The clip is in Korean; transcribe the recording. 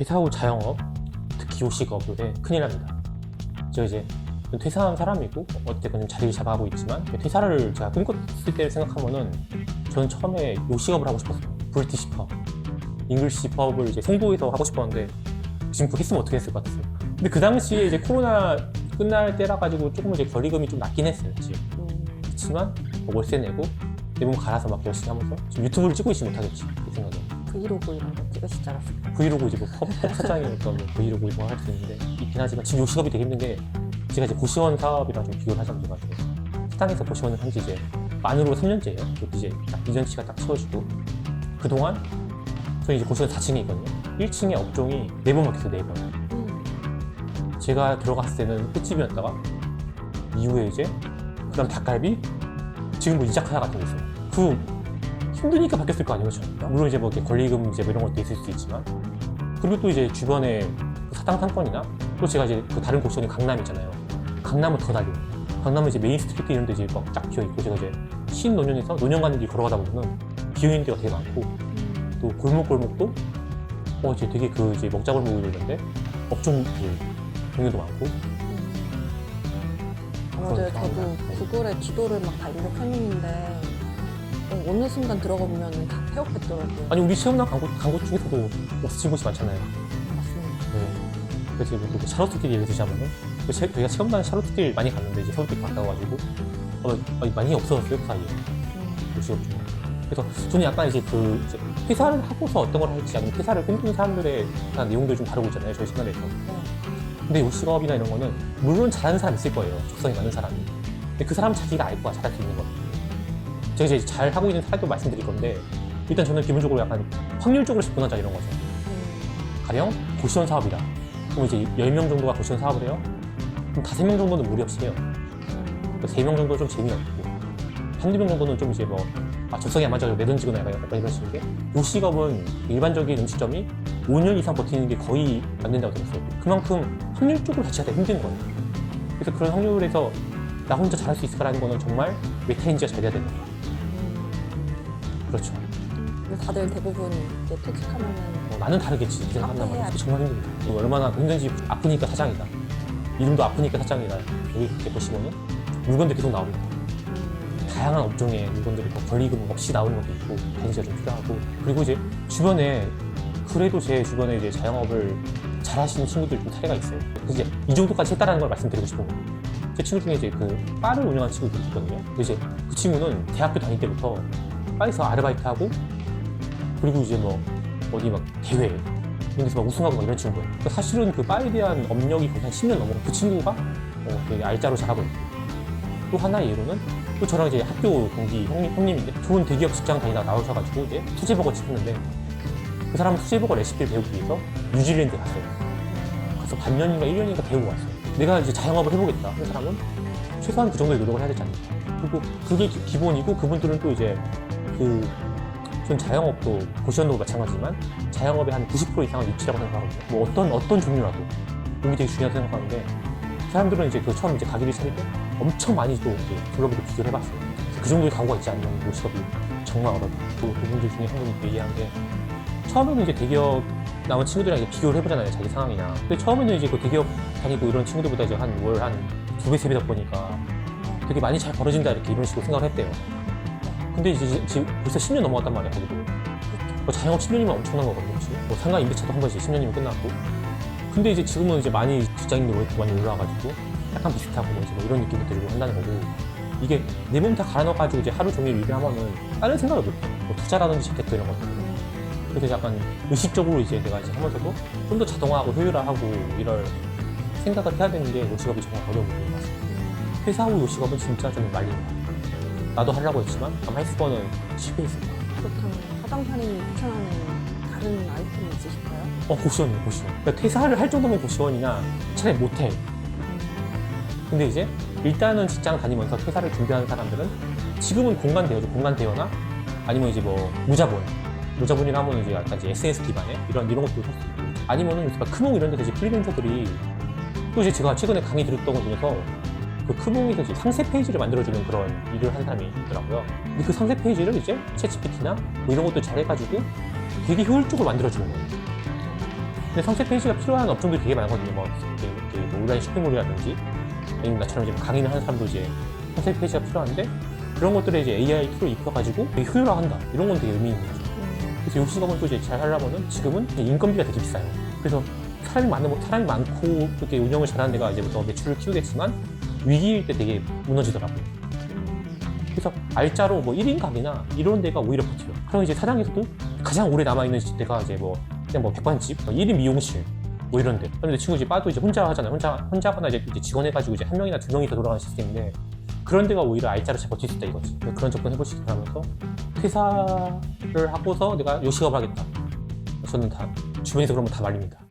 퇴사 후 자영업, 특히 요식업에 큰일 납니다. 저 이제 퇴사한 사람이고 어쨌든 자리를 잡아가고 있지만 퇴사를 제가 꿈꿨을 때 생각하면은 저는 처음에 요식업을 하고 싶었어요. 브리티시 펍, 잉글리시 펍을 이제 송도에서 하고 싶었는데 지금 그거 했으면 어떻게 했을 것 같았어요. 근데 그 당시에 이제 코로나 끝날 때라 가지고 조금 이제 거리금이 좀 낮긴 했어요. 음, 그렇지만 뭐 월세 내고 내 몸 갈아서 막 열심히 하면서 지금 유튜브를 찍고 있지 못하겠지 그 생각에 브이로그 이런 거 찍으시지 않았어요? 브이로그 이제 뭐 펍, 펍 사장이니까 뭐 브이로그 이거 할 수 있는데 있긴 하지만 지금 요식업이 되게 힘든 게 제가 이제 고시원 사업이랑 좀 비교를 하자면 이제 식당에서 고시원을 한 지 이제 만으로 3년째예요. 그것도 이제 딱 2년치가 딱 채워지고 그동안 저희 이제 고시원 4층에 있거든요. 1층에 업종이 4번 바뀌었어요, 4번. 음, 제가 들어갔을 때는 횟집이었다가 이후에 이제 그다음 닭갈비 지금 뭐 이자카야 같은 거 있어요. 그 힘드니까 바뀌었을 거 아니에요, 그렇죠? 물론 이제 뭐 이렇게 권리금 이제 뭐 이런 것도 있을 수 있지만 그리고 또 이제 주변에 그 사탕 상권이나 또 제가 이제 그 다른 곡선이 강남 있잖아요. 강남은 더 달려. 강남은 이제 메인 스트리트 이런 데 이제 막 쫙 비어 있고 제가 이제 신논현에서 논현 가는 길 걸어가다 보면은 비어 있는 데가 되게 많고 음, 또 골목골목도 어 이제 되게 그 이제 먹자골목이 있는데 업종들 종류도 많고 어제 그런 저도 상황이다. 구글에 지도를 막 달리고 켰는데 어, 어느 순간 들어가 보면 다 폐업했더라고요. 아니 우리 시험장 간 곳, 간곳 중에서도 없어진 곳이 많잖아요. 맞습니다. 네. 그래서 이제 또 샤롯길 예를 들자면은 그 제- 저희가 시험장 샤롯길 많이 갔는데 이제 서울길 가까워가지고 어, 어, 많이 없어졌어요 그 사이에 음, 요식업 중에. 그래서 저는 약간 이제 그 이제 퇴사를 하고서 어떤 걸 할지 아니면 퇴사를 꿈꾸는 사람들의 약간 내용들 좀 다루고 있잖아요 저희 채널에서. 네. 근데 요식업이나 이런 거는 물론 잘하는 사람 있을 거예요. 적성이 맞는 사람이. 근데 그 사람은 자기가 알 거야 잘할 수 있는 거. 제가 이제 잘 하고 있는 사례도 말씀드릴 건데 일단 저는 기본적으로 약간 확률적으로 접근하자 이런 거죠. 음, 가령 고시원 사업이다. 그럼 이제 10명 정도가 고시원 사업을 해요. 그럼 5명 정도는 무리 없이 해요. 음, 3명 정도 좀 재미없고 한두 명 정도는 좀 이제 뭐 아, 적성이 안 맞아서 내던지거나 약간 이런 식인데 요식업은 일반적인 음식점이 5년 이상 버티는 게 거의 안 된다고 들었어요. 그만큼 확률적으로 자체가 되게 힘든 거예요. 그래서 그런 확률에서 나 혼자 잘할 수 있을까라는 거는 정말 메타인지가 잘 돼야 된다. 음. 그렇죠. 근데 다들 대부분 이제 퇴직하면은 어, 나는 다르겠지. 카페 말이야 해야지. 정말 힘듭니다. 이거 얼마나 힘든지 아프니까 사장이다. 이름도 아프니까 사장이다. 여기 이렇게 보시면은 물건들 계속 나옵니다. 음, 다양한 업종의 물건들이 뭐 권리금 없이 나오는 것도 있고 좀 필요하고. 그리고 이제 주변에 그래도 제 주변에 이제 자영업을 잘 하시는 친구들 좀 사례가 있어요. 그래서 이제 이 정도까지 했다라는 걸 말씀드리고 싶은 거예요. 제 친구 중에 이제 그 바를 운영하는 친구들이 있거든요. 근데 이제 그 친구는 대학교 다닐 때부터 바에서 아르바이트하고 그리고 이제 뭐 어디 막 대회 이런 데서 막 우승하고 막 이런 친구예요 그러니까 사실은 그 바에 대한 업력이 거의 한 10년 넘어 그 친구가 어, 되게 알짜로 잘하고 있고 또 하나의 예로는 또 저랑 이제 학교 동기 형님, 형님인데 좋은 대기업 직장 다니다 나오셔가지고 이제 수제버거 찍었는데 그 사람은 수제버거 레시피를 배우기 위해서 뉴질랜드에 갔어요. 그래서 반년인가 1년인가 배우고 왔어요. 내가 이제 자영업을 해보겠다 하는 사람은 최소한 그 정도의 노력을 해야 되지 않을까. 그리고 그게 기- 기본이고 그분들은 또 이제 그, 전 자영업도 고시원도 마찬가지지만 자영업의 한 90% 이상은 유치라고 생각하거든요. 뭐 어떤, 어떤 종류라도. 그게 되게 중요하다고 생각하는데 그 사람들은 이제 그 처음 이제 가게를 차릴 때 엄청 많이 또 이제 둘러보고 비교를 해봤어요. 그 정도의 각오가 있지 않으면 요식업이 정말 어렵다. 또 그분들 중에 한 분이 또 얘기한 게 처음에는 이제 대기업 나온 친구들이랑 이제 비교를 해보잖아요. 자기 상황이나. 근데 처음에는 이제 그 대기업 다니고 이런 친구들보다 이제 한 월 한 두 배, 세 배 더 보니까 되게 많이 잘 벌어진다 이렇게 이런 식으로 생각을 했대요. 근데 이제 지금 벌써 10년 넘어갔단 말이야, 거기도. 뭐 자영업 10년이면 엄청난 거거든요, 그치? 뭐 상가 임대차도 한 번씩 10년이면 끝났고. 근데 이제 지금은 이제 많이 직장인들 웨이트 많이 올라와가지고 약간 비슷하고 뭐 이제 뭐 이런 느낌이 들고 한다는 거고. 이게 내 몸 다 갈아 넣어가지고 이제 하루 종일 일을 하면은 다른 생각을 못해. 뭐 투자라든지 재테크 이런 것들. 음, 그래서 약간 의식적으로 이제 내가 이제 하면서도 좀 더 자동화하고 효율화하고 이럴 생각을 해야 되는 게 요식업이 정말 어려운 부분인 것 같습니다. 회사 후 요식업은 진짜 좀 말립니다. 나도 하려고 했지만 아마 헬스 번은 실패했을 거야. 그렇다면 화장사님이 추천하는 다른 아이템이 있으실까요? 어, 고시원이에요, 고시원. 그러니까 퇴사를 할 정도면 고시원이나 차라리 못해. 음, 근데 이제 일단은 직장 다니면서 퇴사를 준비하는 사람들은 지금은 공간 대여죠. 공간 대여나 아니면 이제 뭐 무자본. 무자본이라 하면 이제 약간 이제 SNS 기반의 이런 이런 것도 할수 있고 아니면은 요새 막 크몽 이런 데서 이제 프리랜서들이 또 이제 제가 최근에 강의 들었던 것 중에서 그 크몽에서 이제 상세 페이지를 만들어주는 그런 일을 하는 사람이 있더라고요. 근데 그 상세 페이지를 이제 챗GPT나 뭐 이런 것도 잘 해가지고 되게 효율적으로 만들어주는 거예요. 근데 상세 페이지가 필요한 업종들이 되게 많거든요. 뭐, 이렇게, 뭐 온라인 쇼핑몰이라든지 아니면 나처럼 이제 강의를 하는 사람도 이제 상세 페이지가 필요한데 그런 것들에 이제 AI 툴을 입혀가지고 효율화한다 이런 건 되게 의미 있는 거죠. 음, 그래서 요 시각은 또 이제 잘 하려면은 지금은 인건비가 되게 비싸요. 그래서 사람이 많은 사람이 많고 이렇게 운영을 잘하는 데가 이제 더 매출을 키우겠지만 위기일 때 되게 무너지더라고요. 음, 그래서 알짜로 뭐 1인 가게나 이런 데가 오히려 버텨요. 그럼 이제 사장에서도 가장 오래 남아있는 데가 이제 뭐 그냥 뭐 백반집, 뭐 1인 미용실 뭐 이런 데. 그런데 친구 이제 바도 이제 혼자 하잖아요. 혼자 혼자 하거나 이제, 직원 해가지고 이제 한 명이나 두 명이 더 돌아가는 시스템인데 그런 데가 오히려 알짜로 잘 버틸 수 있다 이거지. 그런 접근 해보시기 바라면서 퇴사를 하고서 내가 요식업을 하겠다. 저는 다 주변에서 그러면 다 말립니다.